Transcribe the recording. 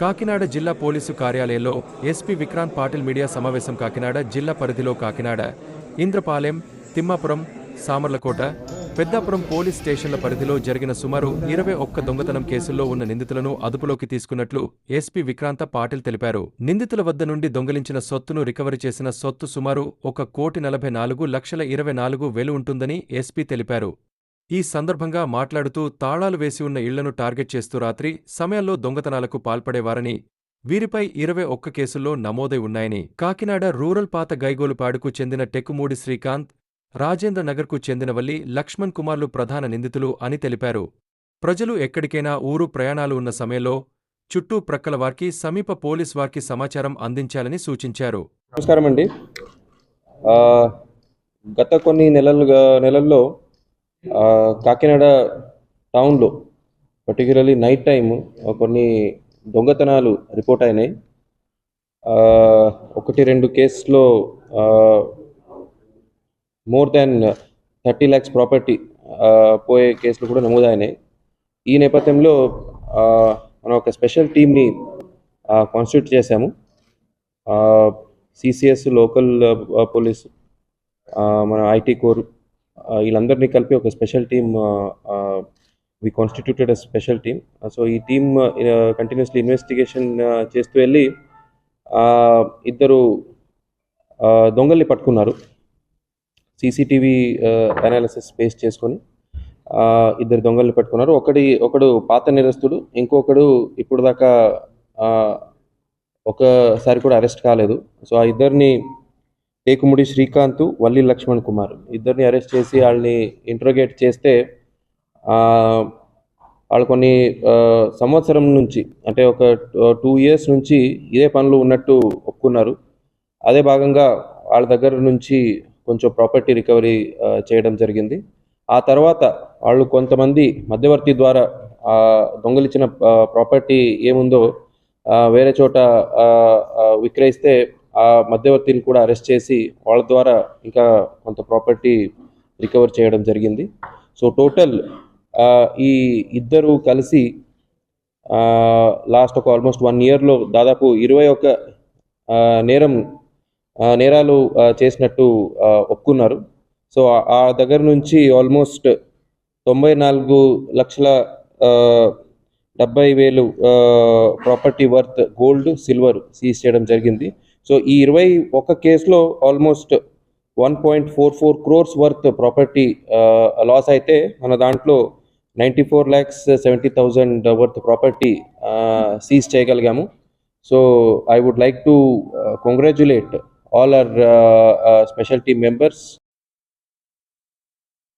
కాకినాడ జిల్లా పోలీసు కార్యాలయంలో SP Vikrant Patil media సమావేశం కాకినాడ జిల్లా పరిధిలో కాకినాడ ఇంద్రపాలెం తిమ్మాపురం సామర్లకోట పెద్దాపురం పోలీస్ స్టేషన్ల పరిధిలో జరిగిన సుమారు ఇరవై ఒక్క దొంగతనం కేసుల్లో ఉన్న నిందితులను అదుపులోకి తీసుకున్నట్లు ఎస్పీ విక్రాంత పాటిల్ తెలిపారు. నిందితుల వద్ద నుండి దొంగిలించిన సొత్తును రికవరీ చేసిన సొత్తు సుమారు ఒక కోటి నలభై నాలుగు లక్షల ఇరవై నాలుగు వేలు ఉంటుందని ఎస్పీ తెలిపారు. ఈ సందర్భంగా మాట్లాడుతూ తాళాలు వేసి ఉన్న ఇళ్ళను టార్గెట్ చేస్తూ రాత్రి సమయంలో దొంగతనాలకు పాల్పడేవారని వీరిపై ఇరవై ఒక్క కేసుల్లో నమోదై ఉన్నాయని కాకినాడ రూరల్ పాత గైగోలుపాడుకు చెందిన టెక్కుమూడి శ్రీకాంత్ రాజేంద్ర నగర్కు చెందినవల్లి లక్ష్మణ్ కుమార్లు ప్రధాన నిందితులు అని తెలిపారు. ప్రజలు ఎక్కడికైనా ఊరు ప్రయాణాలు ఉన్న సమయంలో చుట్టూ ప్రక్కల వారికి సమీప పోలీస్ వారికి సమాచారం అందించాలని సూచించారు. నమస్కారం అండి గత కొన్ని నెలలుగా నెలల్లో కాకినాడ టౌన్లో పర్టికులర్లీ నైట్ టైము కొన్ని దొంగతనాలు రిపోర్ట్ అయినాయి. ఒకటి రెండు కేసులో more than thirty lakhs property పోయే కేసులు కూడా నమోదైనాయి. ఈ నేపథ్యంలో మనం ఒక స్పెషల్ టీమ్ని కాన్స్టిట్యూట్ చేశాము. సిసిఎస్ లోకల్ పోలీస్ మన ఐటీ కోర్ వీళ్ళందరినీ కలిపి ఒక special team we constituted a special team so ఈ టీమ్ కంటిన్యూస్లీ ఇన్వెస్టిగేషన్ చేస్తూ వెళ్ళి ఇద్దరు దొంగల్ని పట్టుకున్నారు. సీసీటీవీ అనాలిసిస్ బేస్ చేసుకొని ఇద్దరు దొంగల్ని పట్టుకున్నారు. ఒకటి ఒకడు పాత నిరస్తుడు ఇంకొకడు ఇప్పుడు దాకా ఒకసారి కూడా అరెస్ట్ కాలేదు. సో ఆ ఇద్దరిని టేకుముడి శ్రీకాంత్ వల్లి లక్ష్మణ్ కుమార్. ఇద్దరిని అరెస్ట్ చేసి వాళ్ళని ఇంట్రోగేట్ చేస్తే వాళ్ళు కొన్ని సంవత్సరం నుంచి అంటే ఒక టూ ఇయర్స్ నుంచి ఇదే పనులు ఉన్నట్టు ఒప్పుకున్నారు. అదే భాగంగా వాళ్ళ దగ్గర నుంచి కొంచెం ప్రాపర్టీ రికవరీ చేయడం జరిగింది. ఆ తర్వాత వాళ్ళు కొంతమంది మధ్యవర్తి ద్వారా దొంగలిచ్చిన ప్రాపర్టీ ఏముందో వేరే చోట విక్రయిస్తే ఆ మధ్యవర్తిని కూడా అరెస్ట్ చేసి వాళ్ళ ద్వారా ఇంకా కొంత ప్రాపర్టీ రికవర్ చేయడం జరిగింది. సో టోటల్ ఈ ఇద్దరు కలిసి లాస్ట్ ఒక ఆల్మోస్ట్ వన్ ఇయర్లో దాదాపు ఇరవై ఒక నేరం నేరాలు చేసినట్టు ఒప్పుకున్నారు. సో ఆ- దగ్గర నుంచి ఆల్మోస్ట్ తొంభై నాలుగు లక్షల డెబ్బై వేలు property worth gold silver seize చేయడం జరిగింది. సో ఈ ఇరవై ఒక్క కేసులో almost one point four four crores worth property loss అయితే మన దాంట్లో ninety four lakhs seventy thousand worth property seize చేయగలిగాము. So I would like to congratulate all our special team members